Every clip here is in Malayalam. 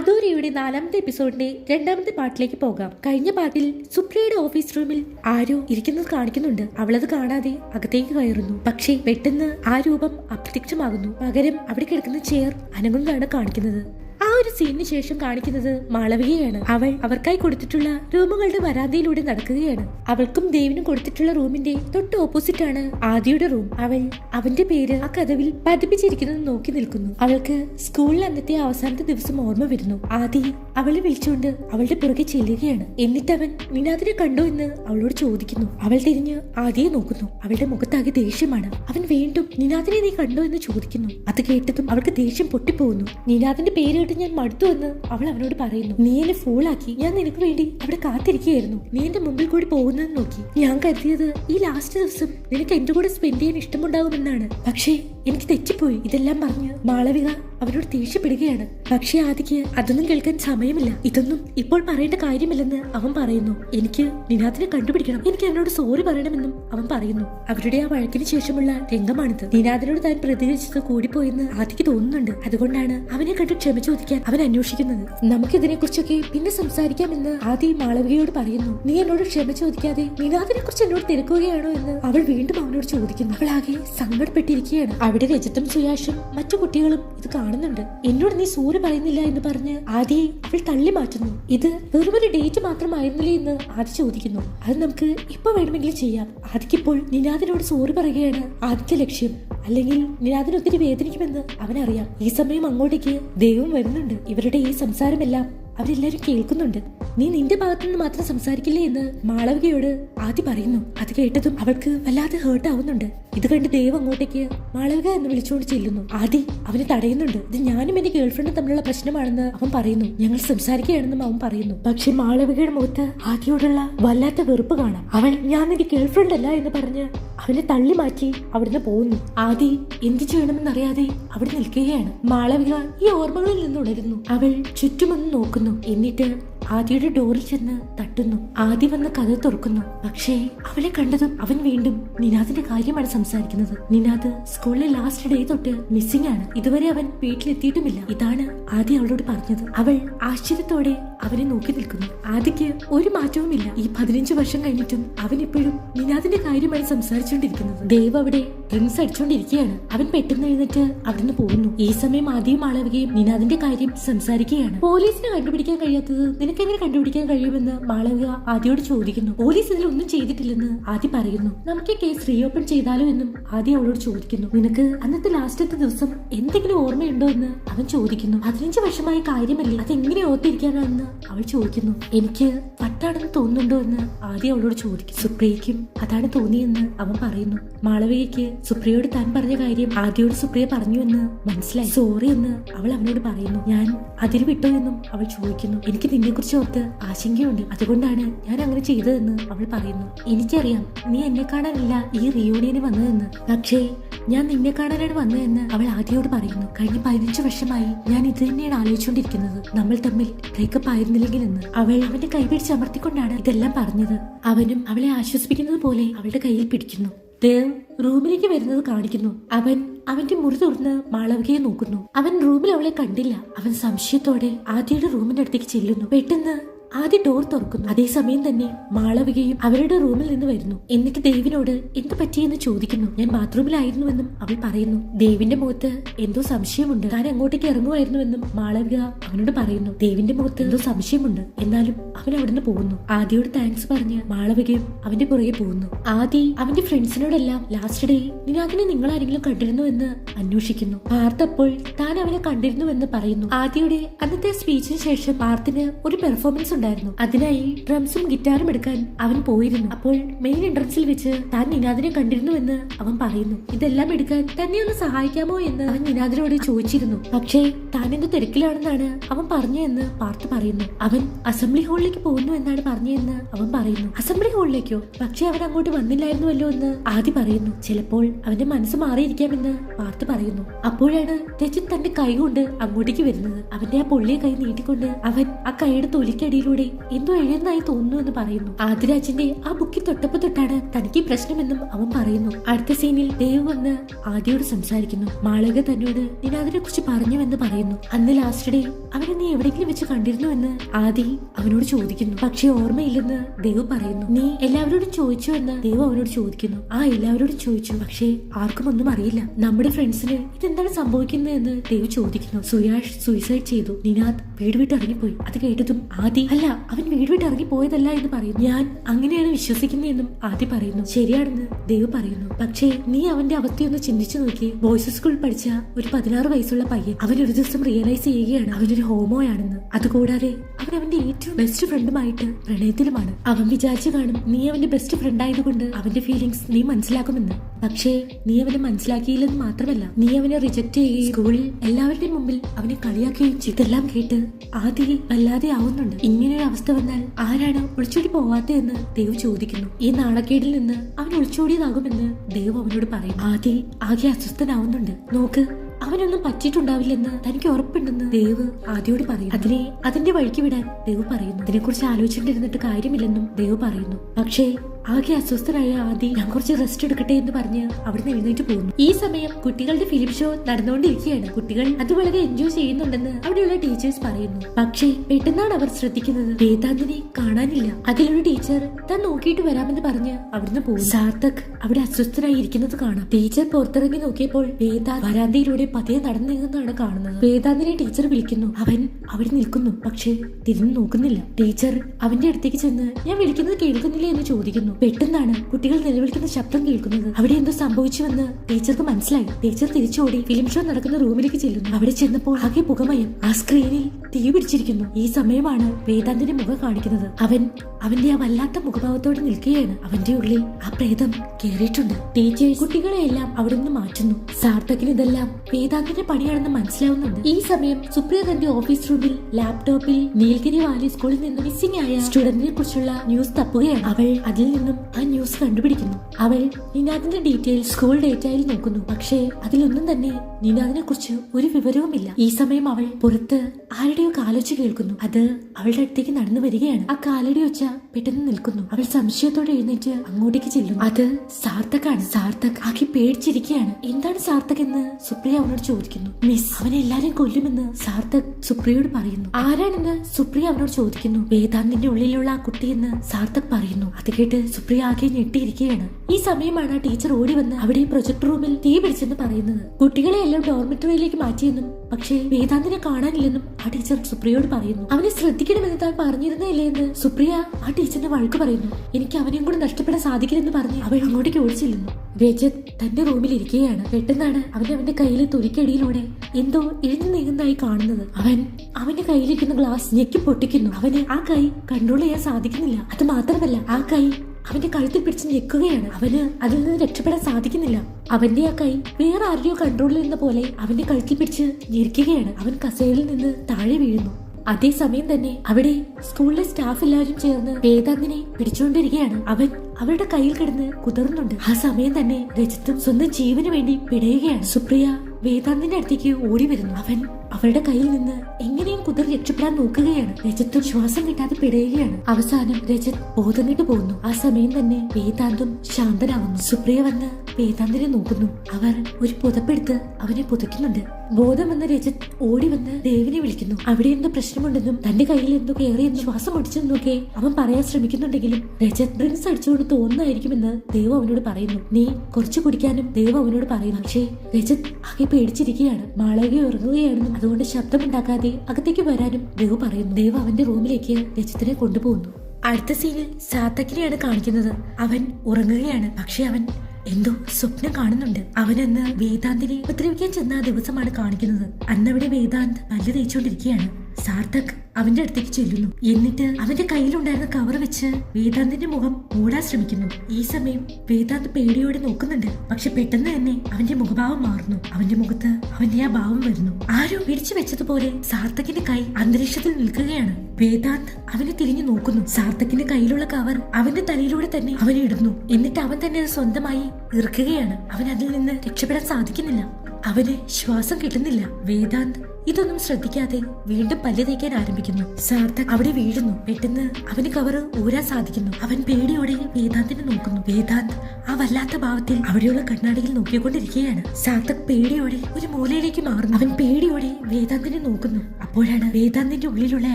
അദൂരയുടെ നാലാമത്തെ എപ്പിസോഡിന്റെ രണ്ടാമത്തെ പാട്ടിലേക്ക് പോകാം. കഴിഞ്ഞ പാട്ടിൽ സുപ്രിയയുടെ ഓഫീസ് റൂമിൽ ആരോ ഇരിക്കുന്നത് കാണിക്കുന്നുണ്ട്. അവളത് കാണാതെ അകത്തേക്ക് കയറുന്നു. പക്ഷേ പെട്ടെന്ന് ആ രൂപം അപ്രത്യക്ഷമാകുന്നു. പകരം അവിടെ കിടക്കുന്ന ചെയർ അനങ്ങുന്നതാണ് കാണിക്കുന്നത്. ആ ഒരു സീനിന് ശേഷം കാണിക്കുന്നത് മാളവികയാണ്. അവൾ അവർക്കായി കൊടുത്തിട്ടുള്ള റൂമുകളുടെ വരാന്തയിലൂടെ നടക്കുകയാണ്. അവൾക്കും ദേവിനും കൊടുത്തിട്ടുള്ള റൂമിന്റെ തൊട്ട് ഓപ്പോസിറ്റ് ആണ് ആദിയുടെ റൂം. അവൾ അവന്റെ പേര് ആ കഥവിൽ പതിപ്പിച്ചിരിക്കുന്നത് നോക്കി നിൽക്കുന്നു. അവൾക്ക് സ്കൂളിൽ അന്നത്തെ അവസാനത്തെ ദിവസം ഓർമ്മ വരുന്നു. ആദി അവളെ വിളിച്ചുകൊണ്ട് അവളുടെ പുറകെ ചെല്ലുകയാണ്. എന്നിട്ട് അവൻ നിനാദിനെ കണ്ടോ എന്ന് അവളോട് ചോദിക്കുന്നു. അവൾ തിരിഞ്ഞ് ആദിയെ നോക്കുന്നു. അവളുടെ മുഖത്താകെ ദേഷ്യമാണ്. അവൻ വീണ്ടും നിനാദിനെ നീ കണ്ടോ എന്ന് ചോദിക്കുന്നു. അത് കേട്ടതും അവൾക്ക് ദേഷ്യം പൊട്ടിപ്പോകുന്നു. നിനാദിന്റെ പേര് കേട്ട് ഞാൻ മടുത്തു എന്ന് അവൾ അവനോട് പറയുന്നു. നീ എന്നെ ഫൂളാക്കി ഞാൻ നിനക്ക് വേണ്ടി അവിടെ കാത്തിരിക്കുകയായിരുന്നു. നീ എന്റെ മുമ്പിൽ കൂടി പോകുന്നത് നോക്കി. ഞാൻ കരുതിയത് ഈ ലാസ്റ്റ് ദിവസം നിനക്ക് എന്റെ കൂടെ സ്പെൻഡ് ചെയ്യാൻ ഇഷ്ടമുണ്ടാകുമെന്നാണ്. പക്ഷേ എനിക്ക് തെറ്റിപ്പോയി. ഇതെല്ലാം പറഞ്ഞ് മാളവിക അവരോട് ദേഷ്യപ്പെടുകയാണ്. പക്ഷേ ആദിക്ക് അതൊന്നും കേൾക്കാൻ സമയമില്ല. ഇതൊന്നും ഇപ്പോൾ പറയേണ്ട കാര്യമില്ലെന്ന് അവൻ പറയുന്നു. എനിക്ക് നിനാദിനെ കണ്ടുപിടിക്കണം. എനിക്ക് അവനോട് സോറി പറയണമെന്നും അവൻ പറയുന്നു. അവരുടെ ആ വഴക്കിന് ശേഷമുള്ള രംഗമാണിത്. നിനാദിനോട് താൻ പ്രതികരിച്ചത് കൂടിപ്പോയെന്ന് ആദിക്ക് തോന്നുന്നുണ്ട്. അതുകൊണ്ടാണ് അവനെ കണ്ട് ക്ഷമ ചോദിക്കാൻ അവൻ അന്വേഷിക്കുന്നത്. നമുക്കിതിനെ കുറിച്ചൊക്കെ പിന്നെ സംസാരിക്കാമെന്ന് ആദി മാളവികയോട് പറയുന്നു. നീ എന്നോട് ക്ഷമ ചോദിക്കാതെ നിനാദിനെ കുറിച്ച് എന്നോട് തിരക്കുകയാണോ എന്ന് അവൾ വീണ്ടും അവനോട് ചോദിക്കുന്നു. അവൾ ആകെ സങ്കടപ്പെട്ടിരിക്കുകയാണ്. അവിടെ രജത്തും സുയാഷും മറ്റു കുട്ടികളും ഇത് കാണുന്നുണ്ട്. എന്നോട് നീ സൂര്യ പറയുന്നില്ല എന്ന് പറഞ്ഞ് ആദ്യയെ അവൾ തള്ളി മാറ്റുന്നു. ഇത് വെറുമൊരു ഡേറ്റ് മാത്രമായിരുന്നില്ലേ എന്ന് ആദ്യ ചോദിക്കുന്നു. അത് നമുക്ക് ഇപ്പൊ വേണമെങ്കിലും ചെയ്യാം. ആദ്യക്കിപ്പോൾ നിനാദിനോട് സൂര്യ പറയുകയാണ് ആദ്യത്തെ ലക്ഷ്യം. അല്ലെങ്കിൽ നിനാദിന് ഒത്തിരി വേദനിക്കുമെന്ന് അവനറിയാം. ഈ സമയം അങ്ങോട്ടേക്ക് ദൈവം വരുന്നുണ്ട്. ഇവരുടെ ഈ സംസാരമെല്ലാം അവരെല്ലാരും കേൾക്കുന്നുണ്ട്. നീ നിന്റെ ഭാഗത്തു നിന്ന് മാത്രം സംസാരിക്കില്ലേ എന്ന് മാളവികയോട് ആദ്യ പറയുന്നു. അത് കേട്ടതും അവൾക്ക് വല്ലാതെ ഹേർട്ട് ആവുന്നുണ്ട്. ഇത് കണ്ട് ദേവ് അങ്ങോട്ടേക്ക് മാളവിക എന്ന് വിളിച്ചുകൊണ്ട് ചെല്ലുന്നു. ആദി അവനെ തടയുന്നുണ്ട്. ഇത് ഞാനും എന്റെ ഗേൾഫ്രണ്ടും തമ്മിലുള്ള പ്രശ്നമാണെന്ന് അവൻ പറയുന്നു. ഞങ്ങൾ സംസാരിക്കുകയാണെന്നും അവൻ പറയുന്നു. പക്ഷെ മാളവികയുടെ മുഖത്ത് ആദിയോടുള്ള വല്ലാത്ത വെറുപ്പ് കാണാം. അവൻ ഞാൻ നിന്റെ ഗേൾഫ്രണ്ട് അല്ല എന്ന് പറഞ്ഞ് അവനെ തള്ളി മാറ്റി അവിടുന്ന് പോകുന്നു ആദി എന്ത് ചെയ്യണമെന്നറിയാതെ അവിടെ നിൽക്കുകയാണ്. മാളവിക ഈ ഓർമ്മകളിൽ നിന്ന് ഉണരുന്നു. അവൾ ചുറ്റുമൊന്ന് നോക്കുന്നു. എന്നിട്ട് ആദിയുടെ ഡോറിൽ ചെന്ന് തട്ടുന്നു. ആദി വന്ന് കഥ തുറക്കുന്നു. പക്ഷേ അവളെ കണ്ടതും അവൻ വീണ്ടും നിനാദിന്റെ കാര്യമാണ് സംസാരിക്കുന്നത്. നിനാദ് സ്കൂളിലെ ലാസ്റ്റ് ഡേ തൊട്ട് മിസ്സിംഗ് ആണ്. ഇതുവരെ അവൻ വീട്ടിലെത്തിയിട്ടുമില്ല. ഇതാണ് ആദി അവളോട് പറഞ്ഞത്. അവൾ ആശ്ചര്യത്തോടെ അവനെ നോക്കി നിൽക്കുന്നു. ആദിക്ക് ഒരു മാറ്റവുമില്ല. ഈ പതിനഞ്ച് വർഷം കഴിഞ്ഞിട്ടും അവൻ ഇപ്പോഴും നിനാദിന്റെ കാര്യമാണ് സംസാരിച്ചുകൊണ്ടിരിക്കുന്നത്. ദേവ് അവിടെ ഡ്രിങ്ക്സ് അടിച്ചുകൊണ്ടിരിക്കുകയാണ് അവൻ പെട്ടെന്ന് എഴുന്നേറ്റ് അവിടുന്ന് പോകുന്നു. ഈ സമയം ആദ്യം മാളവികയും നിനാദിന്റെ കാര്യം സംസാരിക്കുകയാണ്. പോലീസിനെ കണ്ടുപിടിക്കാൻ കഴിയാത്തത് നിനക്ക് എങ്ങനെ കണ്ടുപിടിക്കാൻ കഴിയുമെന്ന് മാളവിക ആദ്യയോട് ചോദിക്കുന്നു. പോലീസ് ഇതിലൊന്നും ചെയ്തിട്ടില്ലെന്ന് ആദ്യ പറയുന്നു. നമുക്ക് കേസ് റീഓപ്പൺ ചെയ്താലോ എന്നും ആദ്യം അവളോട് ചോദിക്കുന്നു. നിനക്ക് അന്നത്തെ ലാസ്റ്റത്തെ ദിവസം എന്തെങ്കിലും ഓർമ്മയുണ്ടോ എന്ന്? അവൻ ചോദിക്കുന്നു. പതിനഞ്ച് വർഷമായ കാര്യമല്ലേ? അതെങ്ങനെ ഓർത്തിരിക്കാനാണെന്ന്? അവൾ ചോദിക്കുന്നു. എനിക്ക് പട്ടാണെന്ന് തോന്നുന്നുണ്ടോ? എന്ന് ആദ്യം അവളോട് ചോദിക്കും. സുപ്രിയയ്ക്കും അതാണ് തോന്നിയെന്ന് അവൻ പറയുന്നു. മാളവികയ്ക്ക് സുപ്രിയയോട് താൻ പറഞ്ഞ കാര്യം ആദ്യയോട് സുപ്രിയ പറഞ്ഞു എന്ന് മനസ്സിലായി. സോറി എന്ന് അവൾ അവനോട് പറയുന്നു. ഞാൻ അതിൽ വിട്ടോ എന്നും അവൾ ചോദിക്കുന്നു. എനിക്ക് നിന്നെ കുറിച്ച് ഓർത്ത് ആശങ്കയുണ്ട്. അതുകൊണ്ടാണ് ഞാൻ അങ്ങനെ ചെയ്തതെന്ന് അവൾ പറയുന്നു. എനിക്കറിയാം നീ എന്നെ കാണാനില്ല. ഈ റിയൂണിയന് വന്നതെന്ന്. പക്ഷേ ഞാൻ നിന്നെ കാണാനാണ് വന്നതെന്ന് അവൾ ആദ്യയോട് പറയുന്നു. കഴിഞ്ഞ പതിനഞ്ച് വർഷമായി ഞാൻ ഇത് തന്നെയാണ് ആലോചിച്ചുകൊണ്ടിരിക്കുന്നത്. നമ്മൾ തമ്മിൽ ബ്രേക്കപ്പ് ആയിരുന്നില്ലെങ്കിൽ എന്ന് അവൾ അവന്റെ കൈ പിടിച്ച് അമർത്തിക്കൊണ്ടാണ് ഇതെല്ലാം പറഞ്ഞത്. അവനും അവളെ ആശ്വസിപ്പിക്കുന്നത് പോലെ അവളുടെ കയ്യിൽ പിടിക്കുന്നു. ദേവ് റൂമിലേക്ക് വരുന്നത് കാണിക്കുന്നു. അവൻ അവന്റെ മുറി തുറന്ന് മാളവികയെ നോക്കുന്നു. അവൻ റൂമിൽ അവളെ കണ്ടില്ല. അവൻ സംശയത്തോടെ ആദ്യയുടെ റൂമിന്റെ അടുത്തേക്ക് ചെല്ലുന്നു. പെട്ടെന്ന് ആദ്യ ഡോർ തുറക്കുന്നു. അതേസമയം തന്നെ മാളവികയും അവരുടെ റൂമിൽ നിന്ന് വരുന്നു. എന്നിട്ട് ദേവിനോട് എന്ത് പറ്റിയെന്ന് ചോദിക്കുന്നു. ഞാൻ ബാത്റൂമിലായിരുന്നുവെന്നും അവൾ പറയുന്നു. ദേവിന്റെ മുഖത്ത് എന്തോ സംശയമുണ്ട്. താൻ അങ്ങോട്ടേക്ക് ഇറങ്ങുമായിരുന്നുവെന്നും മാളവിക അവനോട് പറയുന്നു. ദേവിന്റെ മുഖത്ത് എന്തോ സംശയമുണ്ട്. എന്നാലും അവൻ അവിടുന്ന് പോകുന്നു. ആദ്യയോട് താങ്ക്സ് പറഞ്ഞ് മാളവികയും അവന്റെ പുറകെ പോകുന്നു. ആദി അവന്റെ ഫ്രണ്ട്സിനോടെല്ലാം ലാസ്റ്റ് ഡേ നിനാഗിനെ നിങ്ങൾ ആരെങ്കിലും കണ്ടിരുന്നു എന്ന് അന്വേഷിക്കുന്നു. പാർത്ത് അപ്പോൾ താൻ അവനെ കണ്ടിരുന്നുവെന്ന് പറയുന്നു. ആദ്യയുടെ അന്നത്തെ സ്പീച്ചിന് ശേഷം പാർത്തിന് ഒരു പെർഫോമൻസ് ഉണ്ടായിരുന്നു. അതിനായി ഡ്രംസും ഗിറ്റാറും എടുക്കാൻ അവൻ പോയിരുന്നു. അപ്പോൾ മെയിൻ എൻട്രൻസിൽ വെച്ച് താൻ നിനാദിനെ കണ്ടിരുന്നുവെന്ന് അവൻ പറയുന്നു. ഇതെല്ലാം എടുക്കാൻ തന്നെ ഒന്ന് സഹായിക്കാമോ എന്ന് അവൻ നിനാദിനോട് ചോദിച്ചിരുന്നു. പക്ഷേ താൻ എന്ത് തിരക്കിലാണെന്നാണ് അവൻ പറഞ്ഞതെന്ന് പാർത്ത് പറയുന്നു. അവൻ അസംബ്ലി ഹാളിലേക്ക് പോകുന്നു എന്നാണ് പറഞ്ഞതെന്ന് അവൻ പറയുന്നു. അസംബ്ലി ഹാളിലേക്കോ പക്ഷേ അവൻ അങ്ങോട്ട് വന്നില്ലായിരുന്നുവല്ലോ എന്ന് ആദ്യ പറയുന്നു. ചിലപ്പോൾ അവന്റെ മനസ്സ് മാറിയിരിക്കാമെന്ന് പാർത്ത് പറയുന്നു. അപ്പോഴാണ് രജിത് തന്റെ കൈ കൊണ്ട് അങ്ങോട്ടേക്ക് വരുന്നത്. അവന്റെ ആ പൊള്ളിയ കൈ നീട്ടിക്കൊണ്ട് അവൻ ആ കൈയുടെ തൊലിക്കടിയിലൂടെ പേജിലൂടെ എന്തോ എഴുതുന്നതായി തോന്നുന്നു എന്ന് പറയുന്നു. ആദിരാജിന്റെ ആ ബുക്കിൽ തൊട്ടപ്പോ തൊട്ടാണ് തനിക്ക് പ്രശ്നമെന്നും അവൻ പറയുന്നു. അടുത്ത സീനിൽ ദേവ് വന്ന് ആദിയോട് സംസാരിക്കുന്നു. മാളിക തന്നോട് അതിനെ കുറിച്ച് പറഞ്ഞുവെന്ന് പറയുന്നു. അന്ന് ലാസ്റ്റ് ഡേ അവനെ നീ എവിടെയെങ്കിലും വെച്ച് കണ്ടിരുന്നു എന്ന്? ആദി അവനോട് ചോദിക്കുന്നു. പക്ഷെ ഓർമ്മയില്ലെന്ന് ദേവ് പറയുന്നു. നീ എല്ലാവരോടും ചോദിച്ചു എന്ന് ദേവ് അവനോട് ചോദിക്കുന്നു. ആ എല്ലാവരോടും ചോദിച്ചു. പക്ഷേ ആർക്കും ഒന്നും അറിയില്ല. നമ്മുടെ ഫ്രണ്ട്സിന് ഇതെന്താണ് സംഭവിക്കുന്നത് എന്ന് ദേവ് ചോദിക്കുന്നു. സുയാഷ് സൂയിസൈഡ് ചെയ്തു. നിനാഥ് വീട് വിട്ട് ഇറങ്ങിപ്പോയി. അത് കേട്ടതും ആദി അല്ല അവൻ വീട് വിട്ട് ഇറങ്ങി പോയതല്ല എന്ന് പറയുന്നു. ഞാൻ അങ്ങനെയാണ് വിശ്വസിക്കുന്നതെന്നും ആദി പറയുന്നു. ശരിയാണെന്ന് ദേവ് പറയുന്നു. പക്ഷേ നീ അവന്റെ അവസ്ഥയൊന്ന് ചിന്തിച്ചു നോക്കി ബോയ്സ് സ്കൂൾ പഠിച്ച ഒരു പതിനാറ് വയസ്സുള്ള പയ്യൻ അവൻ ഒരു ദിവസം റിയലൈസ് ചെയ്യുകയാണ്. അവനൊരു ഹോമോയാണെന്ന് അതുകൂടാതെ അവൻ അവന്റെ ഏറ്റവും ബെസ്റ്റ് ഫ്രണ്ടുമായിട്ട് പ്രണയത്തിലുമാണ്. അവൻ വിചാരിച്ചു കാണും നീ അവന്റെ ബെസ്റ്റ് ഫ്രണ്ട് ആയതുകൊണ്ട് അവന്റെ ഫീലിംഗ്സ് നീ മനസ്സിലാക്കുമെന്ന്. പക്ഷേ നീ അവനെ മനസ്സിലാക്കിയില്ലെന്ന് മാത്രമല്ല നീ അവനെ റിജക്ട് ചെയ്യുകയും സ്കൂളിൽ എല്ലാവരുടെയും മുമ്പിൽ അവനെ കളിയാക്കുകയും ചെയ്തെല്ലാം കേട്ട് ആദ്യ വല്ലാതെ ആവുന്നുണ്ട്. ഇങ്ങനെ ഒരു അവസ്ഥ വന്നാൽ ആരാണ് ഒളിച്ചോടി പോവാത്തതെന്ന് ദേവ് ചോദിക്കുന്നു. ഈ നാണക്കേടിൽ നിന്ന് അവൻ ഒളിച്ചോടിയതാകുമെന്ന് ദേവ് അവനോട് പറയും. ആദ്യ ആകെ അസ്വസ്ഥനാവുന്നുണ്ട്. നോക്ക് അവനൊന്നും പറ്റിയിട്ടുണ്ടാവില്ലെന്ന് തനിക്ക് ഉറപ്പുണ്ടെന്ന് ദേവ് ആദ്യോട് പറയും അതിനെ അതിന്റെ വഴിക്ക് വിടാൻ ദേവ് പറയുന്നു. ഇതിനെക്കുറിച്ച് ആലോചിച്ചിട്ടിരുന്നിട്ട് കാര്യമില്ലെന്നും ദേവ് പറയുന്നു. പക്ഷേ ആകെ അസ്വസ്ഥരായ ആദി ഞാൻ കുറച്ച് റെസ്റ്റ് എടുക്കട്ടെ എന്ന് പറഞ്ഞ് അവിടുന്ന് എഴുന്നേറ്റ് പോകുന്നു. ഈ സമയം കുട്ടികളുടെ ഫിലിം ഷോ നടന്നുകൊണ്ടിരിക്കുകയാണ്. കുട്ടികൾ അത് വളരെ എൻജോയ് ചെയ്യുന്നുണ്ടെന്ന് അവിടെയുള്ള ടീച്ചേഴ്സ് പറയുന്നു. പക്ഷേ പെട്ടെന്നാണ് അവർ ശ്രദ്ധിക്കുന്നത്. വേദാന്തിനെ കാണാനില്ല. അതിലൊരു ടീച്ചർ താൻ നോക്കിയിട്ട് വരാമെന്ന് പറഞ്ഞ് അവിടുന്ന് പോകും സാർത്ഥക് അവിടെ അസ്വസ്ഥനായി ഇരിക്കുന്നത് കാണാം. ടീച്ചർ പുറത്തിറങ്ങി നോക്കിയപ്പോൾ വേദാന്ത് വരാന്തയിലൂടെ പതിയെ നടന്നു കാണുന്നത്. വേദാന്തിനെ ടീച്ചർ വിളിക്കുന്നു. അവൻ അവിടെ നിൽക്കുന്നു. പക്ഷേ തിരിഞ്ഞു നോക്കുന്നില്ല. ടീച്ചർ അവന്റെ അടുത്തേക്ക് ചെന്ന് ഞാൻ വിളിക്കുന്നത് കേൾക്കുന്നില്ല? എന്ന് ചോദിക്കുന്നു. പെട്ടെന്നാണ് കുട്ടികൾ നിലവിളിക്കുന്ന ശബ്ദം കേൾക്കുന്നത്. അവിടെ എന്തോ സംഭവിച്ചുവെന്ന് ടീച്ചർക്ക് മനസ്സിലായി. ടീച്ചർ തിരിച്ചോടി ഫിലിം ഷോ നടക്കുന്ന റൂമിലേക്ക് ചെല്ലുന്നു. അവിടെ ചെന്നപ്പോൾ ആകെ പുകമയം. ആ സ്ക്രീനിൽ തീ പിടിച്ചിരിക്കുന്നു. ഈ സമയമാണ് വേദാന്തിന്റെ മുഖം കാണിക്കുന്നത്. അവൻ അവന്റെ ആ വല്ലാത്ത മുഖഭാവത്തോടെ നിൽക്കുകയാണ്. അവന്റെ ഉള്ളിൽ ആ പ്രേതം കേറിയിട്ടുണ്ട്. ടീച്ചേഴ്സ് കുട്ടികളെ എല്ലാം അവിടെ നിന്ന് മാറ്റുന്നു. സാർത്ഥകിന് ഇതെല്ലാം വേദാന്തിന്റെ പണിയാണെന്ന് മനസ്സിലാവുന്നുണ്ട്. ഈ സമയം സുപ്രിയ തന്റെ ഓഫീസ് റൂമിൽ ലാപ്ടോപ്പിൽ നീൽഗിരി വാലി സ്കൂളിൽ നിന്ന് മിസ്സിംഗ് ആയ സ്റ്റുഡന്റിനെ കുറിച്ചുള്ള ന്യൂസ് തപ്പുകയാണ്. അവൾ അതിൽ നിന്നും ആ ന്യൂസ് കണ്ടുപിടിക്കുന്നു. അവൾ നിനാദിന്റെ ഡീറ്റെയിൽ സ്കൂൾ ഡേറ്റയിൽ നോക്കുന്നു. പക്ഷേ അതിലൊന്നും തന്നെ നിനാദിനെ കുറിച്ച് ഒരു വിവരവുമില്ല. ഈ സമയം അവൾ പുറത്ത് ആരുടെയോ കാലൊച്ച കേൾക്കുന്നു. അത് അവളുടെ അടുത്തേക്ക് നടന്നു വരികയാണ്. ആ കാലടി ഒച്ച പെട്ടെന്ന് നിൽക്കുന്നു. അവൾ സംശയത്തോടെ എഴുന്നേറ്റ് അങ്ങോട്ടേക്ക് ചെല്ലുന്നു. അത് സാർത്ഥക്കാണ്. സാർത്ഥക് ആക്കി പേടിച്ചിരിക്കുകയാണ്. എന്താണ് സാർത്ഥക് എന്ന് സുപ്രിയ അവനോട് ചോദിക്കുന്നു. മിസ് അവനെ എല്ലാരും കൊല്ലുമെന്ന് സാർത്ഥക് സുപ്രിയയോട് പറയുന്നു. ആരാണെന്ന് സുപ്രിയ അവനോട് ചോദിക്കുന്നു. വേദാന്തിന്റെ ഉള്ളിലുള്ള ആ കുട്ടിയെന്ന് സാർത്ഥക് പറയുന്നു. അത് കേട്ട് സുപ്രിയ ആകെ ഞെട്ടിയിരിക്കുകയാണ്. ഈ സമയമാണ് ടീച്ചർ ഓടി വന്ന് അവിടെ പ്രൊജക്ട് റൂമിൽ തീ പിടിച്ചെന്ന് പറയുന്നത്. കുട്ടികളെ എല്ലാം ഡോർമിറ്ററിയിലേക്ക് മാറ്റിയെന്നും പക്ഷേ വേദാന്തിനെ കാണാനില്ലെന്നും ആ ടീച്ചർ സുപ്രിയോട് പറയുന്നു. അവനെ ശ്രദ്ധിക്കണമെന്ന് താൻ പറഞ്ഞിരുന്നില്ലേ എന്ന് സുപ്രിയ ആ ടീച്ചറിന്റെ വഴക്ക് പറയുന്നു. എനിക്ക് അവനെയും കൂടെ നഷ്ടപ്പെടാൻ സാധിക്കില്ലെന്ന് പറഞ്ഞ് അവൻ അങ്ങോട്ടേക്ക് ഓടിച്ചില്ലെന്നു രജത് തന്റെ റൂമിൽ ഇരിക്കുകയാണ്. പെട്ടെന്നാണ് അവൻ അവന്റെ കയ്യിലെ തുലിക്കടിയിലൂടെ എന്തോ ഇഴഞ്ഞു നീങ്ങുന്നതായി കാണുന്നത്. അവൻ അവന്റെ കയ്യിലിരിക്കുന്ന ഗ്ലാസ് ഞെക്കി പൊട്ടിക്കുന്നു. അവന് ആ കൈ കൺട്രോൾ ചെയ്യാൻ സാധിക്കുന്നില്ല. അത് മാത്രമല്ല ആ കൈ അവന്റെ കഴുത്തിൽ പിടിച്ച് ഞെക്കുകയാണ്. അവന് അതിൽ നിന്ന് രക്ഷപ്പെടാൻ സാധിക്കുന്നില്ല. അവന്റെ ആ കൈ വേറെ ആരുടെയോ കൺട്രോളിൽ നിന്ന പോലെ അവന്റെ കഴുത്തിൽ പിടിച്ച് ഞെരിക്കുകയാണ്. അവൻ കസേരയിൽ നിന്ന് താഴെ വീഴുന്നു. അതേസമയം തന്നെ അവിടെ സ്കൂളിലെ സ്റ്റാഫ് എല്ലാവരും ചേർന്ന് വേദാന്തിനെ പിടിച്ചുകൊണ്ടിരിക്കുകയാണ്. അവൻ അവരുടെ കയ്യിൽ കിടന്ന് കുതിർന്നുണ്ട്. ആ സമയം തന്നെ രജിത്തും സ്വന്തം ജീവന് വേണ്ടി പിടയുകയാണ്. സുപ്രിയ വേദാന്തിന്റെ അടുത്തേക്ക് ഓടി വരുന്നു. അവൻ അവരുടെ കയ്യിൽ നിന്ന് എങ്ങനെയും കുതിർ രക്ഷപ്പെടാൻ നോക്കുകയാണ്. രജത്തും ശ്വാസം കിട്ടാതെ പിടയുകയാണ്. അവസാനം രജത് ബോധം പോകുന്നു ആ സമയം തന്നെ വേദാന്തും ശാന്തനാവുന്നു. സുപ്രിയ വന്ന് വേദാന്തിനെ നോക്കുന്നു. അവർ ഒരു പുതപ്പെടുത്ത് അവനെ പുതയ്ക്കുന്നുണ്ട്. ബോധം വന്ന രജത് ഓടി വന്ന് ദേവിനെ വിളിക്കുന്നു. അവിടെ എന്തോ പ്രശ്നമുണ്ടെന്നും തന്റെ കയ്യിൽ എന്തോ കയറിയെന്നും ശ്വാസം ഒടിച്ചെന്നൊക്കെ അവൻ പറയാൻ ശ്രമിക്കുന്നുണ്ടെങ്കിലും രജത് ഡ്രിങ്ക്സ് അടിച്ചുകൊണ്ട് തോന്നുന്നതായിരിക്കുമെന്ന് ദേവ് അവനോട് പറയുന്നു. നീ കുറച്ച് കുടിക്കാനും ദേവ് അവനോട് പറയുന്നു. പക്ഷേ രജത് ആകെ പേടിച്ചിരിക്കുകയാണ്. മാളകെ ഉറങ്ങുകയാണെന്നും അതുകൊണ്ട് ശബ്ദമുണ്ടാക്കാതെ അകത്തേക്ക് വരാനും ദേവ് പറയുന്നു. ദേവ് അവന്റെ റൂമിലേക്ക് രജത്തിനെ കൊണ്ടുപോകുന്നു. അടുത്ത സീനിൽ സാത്തക്കിനെയാണ് കാണിക്കുന്നത്. അവൻ ഉറങ്ങുകയാണ്. പക്ഷെ അവൻ എന്തോ സ്വപ്നം കാണുന്നുണ്ട്. അവനന്ന് വേദാന്തിനെ ഉപദ്രവിക്കാൻ ചെന്ന ആ ദിവസമാണ് കാണിക്കുന്നത്. അന്നവിടെ വേദാന്ത് പല്ല് തേച്ചുകൊണ്ടിരിക്കുകയാണ്. സാർത്ഥക് അവന്റെ അടുത്തേക്ക് ചെല്ലുന്നു. എന്നിട്ട് അവന്റെ കയ്യിലുണ്ടായിരുന്ന കവർ വെച്ച് വേദാന്തിന്റെ മുഖം മൂടാൻ ശ്രമിക്കുന്നു. ഈ സമയം വേദാന്ത് പേടിയോടെ നോക്കുന്നുണ്ട്. പക്ഷെ പെട്ടെന്ന് തന്നെ അവന്റെ മുഖഭാവം മാറുന്നു. അവന്റെ മുഖത്ത് അവന്റെ ആ ഭാവം വരുന്നു. ആരും പിടിച്ചു വെച്ചതുപോലെ സാർത്ഥകിന്റെ കൈ അന്തരീക്ഷത്തിൽ നിൽക്കുകയാണ്. വേദാന്ത് അവനെ തിരിഞ്ഞു നോക്കുന്നു. സാർത്ഥകിന്റെ കയ്യിലുള്ള കവർ അവന്റെ തലയിലൂടെ തന്നെ അവൻ ഇടുന്നു. എന്നിട്ട് അവൻ തന്നെ സ്വന്തമായി ഇറക്കുകയാണ്. അവൻ അതിൽ നിന്ന് രക്ഷപ്പെടാൻ സാധിക്കുന്നില്ല. അവന് ശ്വാസം കിട്ടുന്നില്ല. വേദാന്ത് ഇതൊന്നും ശ്രദ്ധിക്കാതെ വീണ്ടും പല്ല് തേക്കാൻ ആരംഭിക്കുന്നു. സാർത്ഥക് അവിടെ വീഴുന്നു. പെട്ടെന്ന് അവന് കവറ് ഊരാൻ സാധിക്കുന്നു. അവൻ പേടിയോടെ വേദാന്തിനെ നോക്കുന്നു. വേദാന്ത് ആ വല്ലാത്ത ഭാവത്തിൽ അവിടെയുള്ള കണ്ണാടിയിൽ നോക്കിക്കൊണ്ടിരിക്കുകയാണ്. സാർത്ഥക് പേടിയോടെ ഒരു മൂലയിലേക്ക് മാറുന്നു. അവൻ പേടിയോടെ വേദാന്തിനെ നോക്കുന്നു. അപ്പോഴാണ് വേദാന്തിന്റെ ഉള്ളിലുള്ള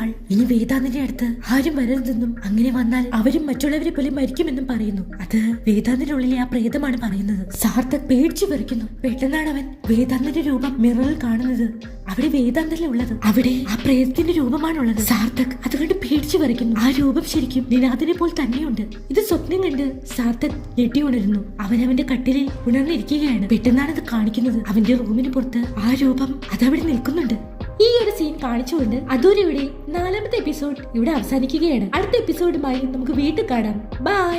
ആൾ ഇനി വേദാന്തിന്റെ അടുത്ത് ആരും വരരുതെന്നും അങ്ങനെ വന്നാൽ അവരും മറ്റുള്ളവരെ പോലെ മരിക്കുമെന്നും പറയുന്നു. അത് വേദാന്തിന്റെ ഉള്ളിലെ ആ പ്രേതമാണ് പറയുന്നത്. സാർത്ഥക് പേടിച്ചു പറിക്കുന്നു പെട്ടെന്നാണ് അവൻ വേദാന്തിന്റെ രൂപം മിററിൽ കാണുന്നത്. അവിടെ വേദാന്തല്ലേ ഉള്ളത്? അവിടെ ആ പ്രേതത്തിന്റെ രൂപമാണുള്ളത്. സാർത്ഥക് അത് കണ്ട് പേടിച്ചു വരയ്ക്കുന്നു. ആ രൂപം ശരിക്കും നിനാദിനെ പോലെ തന്നെയുണ്ട്. ഇത് സ്വപ്നം കണ്ട് സാർത്ഥക് ഞെട്ടി ഉണരുന്നു. അവൻ അവന്റെ കട്ടിലിൽ ഉണർന്നിരിക്കുകയാണ്. പെട്ടെന്നാണ് അത് കാണിക്കുന്നത്. അവന്റെ റൂമിന് പുറത്ത് ആ രൂപം അതവിടെ നിൽക്കുന്നുണ്ട്. ഈ ഒരു സീൻ കാണിച്ചുകൊണ്ട് അതൂരിയുടെ നാലാമത്തെ എപ്പിസോഡ് ഇവിടെ അവസാനിക്കുകയാണ്. അടുത്ത എപ്പിസോഡുമായി നമുക്ക് വീട്ടിൽ കാണാം. ബൈ